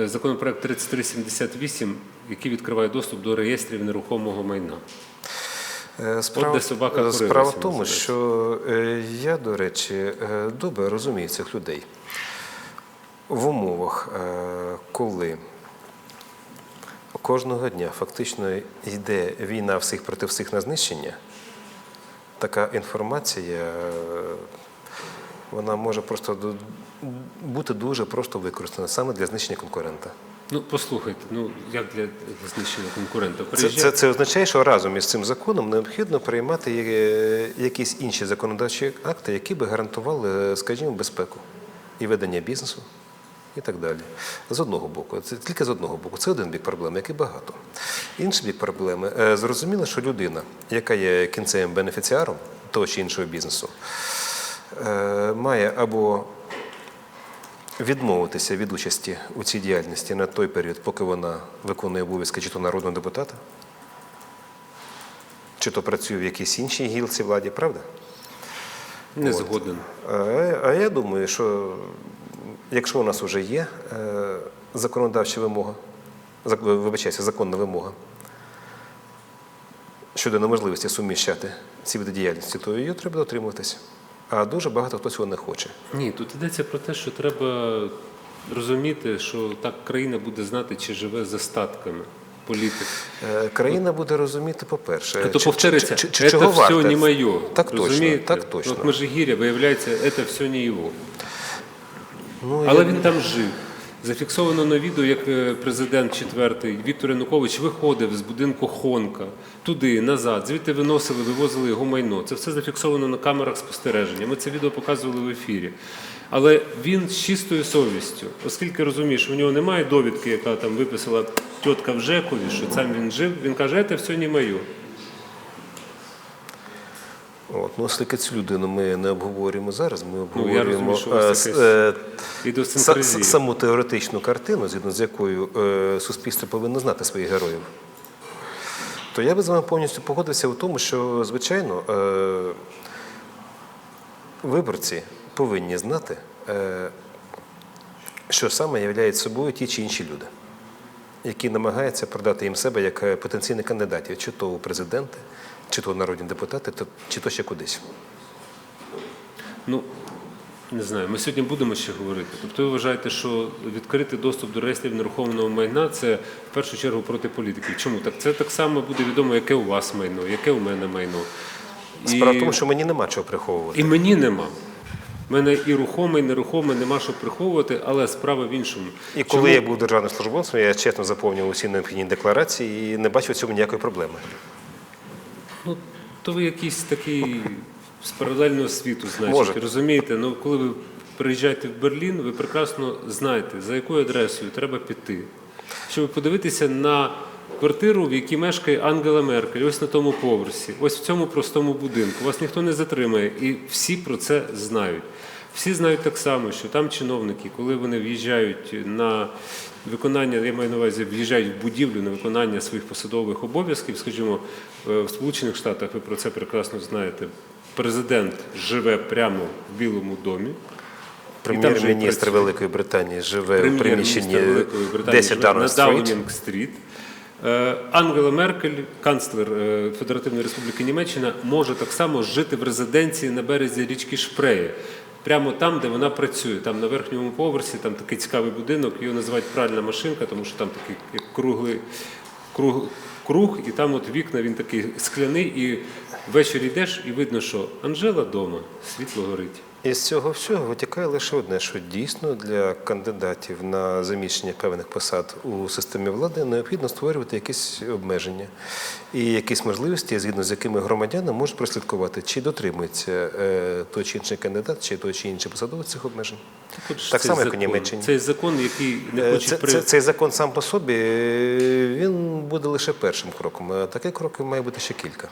е, законопроект 3378, який відкриває доступ до реєстрів нерухомого майна. Е, Справа, де собака е, справа в тому, що я, до речі, добре розумію цих людей. В умовах, коли кожного дня фактично йде війна всіх проти всіх на знищення, така інформація вона може просто бути дуже просто використана саме для знищення конкурента. Ну, послухайте, ну як для знищення конкурента? Це, це, це означає, що разом із цим законом необхідно приймати е, якісь інші законодавчі акти, які би гарантували, е, скажімо, безпеку і ведення бізнесу і так далі. З одного боку, це тільки з одного боку. Це один бік проблеми, який багато. Інший бік проблеми е, зрозуміло, що людина, яка є кінцевим бенефіціаром того чи іншого бізнесу, має або відмовитися від участі у цій діяльності на той період, поки вона виконує обов'язки чи то народного депутата, чи то працює в якійсь іншій гілці владі, правда? Не згоден. А, а я думаю, що якщо у нас вже є е, законодавча вимога, вибачайся, законна вимога щодо неможливості суміщати ці види діяльності, то її треба дотримуватися. А дуже багато хто цього не хоче. Ні, тут йдеться про те, що треба розуміти, що так країна буде знати, чи живе за статками політик. Е, Країна буде розуміти, по-перше, То чи- повториться, чи- чи- це чого все не моє. Так точно, так точно. От Межигір'я, виявляється, це все не його. Ну, Але я- він там жив. Зафіксовано на відео, як е, президент четвертий Віктор Янукович виходив з будинку Хонка туди, назад, звідти виносили, вивозили його майно. Це все зафіксовано на камерах спостереження. Ми це відео показували в ефірі. Але він з чистою совістю, оскільки розуміє, що в нього немає довідки, яка там виписала тітка в Жекові, що сам він жив, він каже, це все не моє. От, ну, оскільки цю людину ми не обговорюємо зараз, ми Ну, обговорюємо розумію, е, е, саму теоретичну картину, згідно з якою е, суспільство повинно знати своїх героїв. То я би з вами повністю погодився у тому, що, звичайно, е, виборці повинні знати, е, що саме являють собою ті чи інші люди, які намагаються продати їм себе як е, потенційних кандидатів, чи то у президенти, чи то народні депутати, то- чи то ще кудись. Ну, не знаю, ми сьогодні будемо ще говорити. Тобто ви вважаєте, що відкрити доступ до реєстрів нерухомого майна це в першу чергу проти політиків. Чому? Так це так само буде відомо, яке у вас майно, яке у мене майно. Справа в тому, що мені нема чого приховувати. І мені нема. У мене і рухоме, і нерухоме нема що приховувати, але справа в іншому. І коли я був державним службовцем, я чесно заповнював усі необхідні декларації і не бачив в цьому ніякої проблеми. Ну, то ви якийсь такий з паралельного світу, значить, Може. розумієте? Ну, коли ви приїжджаєте в Берлін, ви прекрасно знаєте, за якою адресою треба піти, щоб подивитися на квартиру, в якій мешкає Ангела Меркель, ось на тому поверсі, ось в цьому простому будинку. Вас ніхто не затримає, і всі про це знають. Всі знають так само, що там чиновники, коли вони в'їжджають на виконання, я маю на увазі, в'їжджають в будівлю на виконання своїх посадових обов'язків, скажімо, е, в Сполучених Штатах, ви про це прекрасно знаєте. Президент живе прямо в Білому домі. Прем'єр-міністр. Великої Британії живе у приміщенні Великої Британії 10 на Даунінг-стріт. Е, Ангела Меркель, канцлер е, Федеративної Республіки Німеччина, може так само жити в резиденції на березі річки Шпреє. Прямо там, де вона працює, там на верхньому поверсі, там такий цікавий будинок, його називають пральна машинка, тому що там такий круглий круг, круг, і там от вікна він такий скляний, і ввечері йдеш, і видно, що Анжела вдома, світло горить. І з цього всього витікає лише одне, що дійсно для кандидатів на заміщення певних посад у системі влади необхідно створювати якісь обмеження і якісь можливості, згідно з якими громадяни можуть прослідкувати, чи дотримується е, той чи інший кандидат, чи той чи інший посадовець цих обмежень. От Так само, як у. Німеччині. Цей закон, який не Е, хоче Це, при... це, цей закон сам по собі е, він буде лише першим кроком, а таких кроків має бути ще кілька.